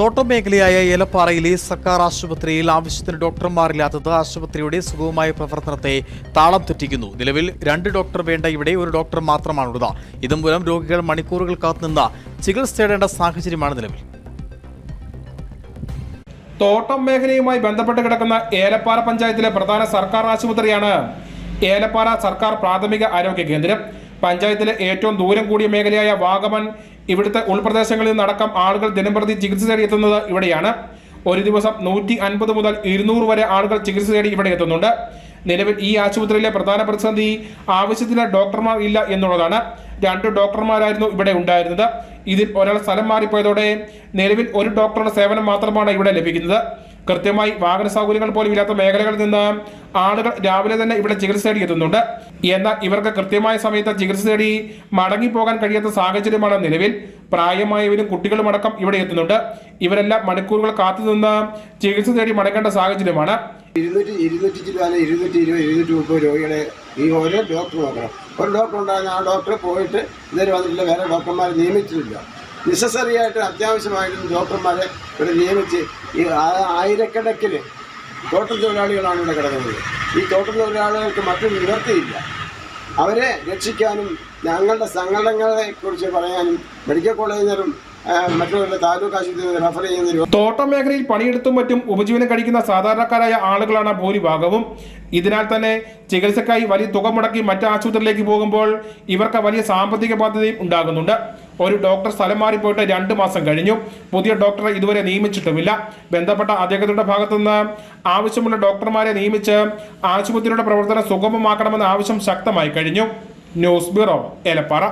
തോട്ടം മേഖലയായ ഏലപ്പാറയിലെ സർക്കാർ ആശുപത്രിയിൽ ആവശ്യത്തിന് ഡോക്ടർമാരില്ലാത്തത് ആശുപത്രിയുടെ സുഗമമായ പ്രവർത്തനത്തെ താളം തെറ്റിക്കുന്നു. നിലവിൽ രണ്ട് ഡോക്ടർ വേണ്ട ഇവിടെ ഒരു ഡോക്ടർ മാത്രമാണുള്ളത്. ഇതുമൂലം രോഗികൾ മണിക്കൂറുകൾ കാത്തുനിന്ന് ചികിത്സ തേടേണ്ട സാഹചര്യമാണ് നിലവിൽ. തോട്ടം മേഖലയുമായി ബന്ധപ്പെട്ട് കിടക്കുന്ന ഏലപ്പാറ പഞ്ചായത്തിലെ പ്രധാന സർക്കാർ ആശുപത്രിയാണ് ഏലപ്പാറ സർക്കാർ പ്രാഥമിക ആരോഗ്യ കേന്ദ്രം. പഞ്ചായത്തിലെ ഏറ്റവും ദൂരം കൂടിയ മേഖലയായ വാഗമൺ ഇവിടുത്തെ ഉൾപ്രദേശങ്ങളിൽ നിന്നടക്കം ആളുകൾ ദിനംപ്രതി ചികിത്സ തേടി എത്തുന്നത് ഇവിടെയാണ്. ഒരു ദിവസം നൂറ്റി അൻപത് മുതൽ ഇരുന്നൂറ് വരെ ആളുകൾ ചികിത്സ തേടി ഇവിടെ എത്തുന്നുണ്ട്. നിലവിൽ ഈ ആശുപത്രിയിലെ പ്രധാന പ്രതിസന്ധി ആവശ്യത്തിന് ഡോക്ടർമാർ ഇല്ല എന്നുള്ളതാണ്. രണ്ട് ഡോക്ടർമാരായിരുന്നു ഇവിടെ ഉണ്ടായിരുന്നത്. ഇതിൽ ഒരാൾ സ്ഥലം മാറിപ്പോയതോടെ നിലവിൽ ഒരു ഡോക്ടറുടെ സേവനം മാത്രമാണ് ഇവിടെ ലഭിക്കുന്നത്. കൃത്യമായി വാഹന സൗകര്യങ്ങൾ പോലും ഇല്ലാത്ത മേഖലകളിൽ നിന്ന് ആളുകൾ രാവിലെ തന്നെ ഇവിടെ ചികിത്സ തേടി എത്തുന്നുണ്ട്. എന്നാൽ ഇവർക്ക് കൃത്യമായ സമയത്ത് ചികിത്സ തേടി മടങ്ങിപ്പോകാൻ കഴിയാത്ത സാഹചര്യമാണ് നിലവിൽ. പ്രായമായവരും കുട്ടികളും അടക്കം ഇവിടെ എത്തുന്നുണ്ട്. ഇവരെല്ലാം മണിക്കൂറുകൾ കാത്തുനിന്ന് ചികിത്സ തേടി മടങ്ങേണ്ട സാഹചര്യമാണ്. രോഗികളെ ഈ ഓരോ ഡോക്ടർ നോക്കണം. ഒരു ഡോക്ടർ ഉണ്ടായിരുന്നു ആ ഡോക്ടർ പോയിട്ട് ഇതുവരെ വന്നിട്ടില്ല വേറെ ഡോക്ടർമാരെ നിയമിച്ചിട്ടില്ല. നെസസറി ആയിട്ട് അത്യാവശ്യമായിട്ടും ഡോക്ടർമാരെ ഇവിടെ നിയമിച്ച് ഈ ആയിരക്കണക്കിന് തോട്ടം തൊഴിലാളികളാണ് ഇവിടെ കിടക്കുന്നത്. ഈ തോട്ടം തൊഴിലാളികൾക്ക് മറ്റൊരു നിവർത്തിയില്ല അവരെ രക്ഷിക്കാനും ഞങ്ങളുടെ സംഘടനകളെ കുറിച്ച് പറയാനും മെഡിക്കൽ ചെയ്യുന്നതിനും തോട്ടം മേഖലയിൽ പണിയെടുത്തും മറ്റും ഉപജീവനം കഴിക്കുന്ന സാധാരണക്കാരായ ആളുകളാണ് ഭൂരിഭാഗവും. ഇതിനാൽ തന്നെ ചികിത്സക്കായി വലിയ തുക മുടക്കി മറ്റ് ആശുപത്രിയിലേക്ക് പോകുമ്പോൾ ഇവർക്ക് വലിയ സാമ്പത്തിക ബാധ്യതയും ഉണ്ടാകുന്നുണ്ട്. ഒരു ഡോക്ടർ സ്ഥലം മാറിപ്പോയിട്ട് രണ്ട് മാസം കഴിഞ്ഞു. പുതിയ ഡോക്ടറെ ഇതുവരെ നിയമിച്ചിട്ടുമില്ല. ബന്ധപ്പെട്ട അധികൃതരുടെ ഭാഗത്തുനിന്ന് ആവശ്യമുള്ള ഡോക്ടർമാരെ നിയമിച്ച് ആശുപത്രിയുടെ പ്രവർത്തനം സുഗമമാക്കണമെന്ന ആവശ്യം ശക്തമായി കഴിഞ്ഞു. News bureau Elappara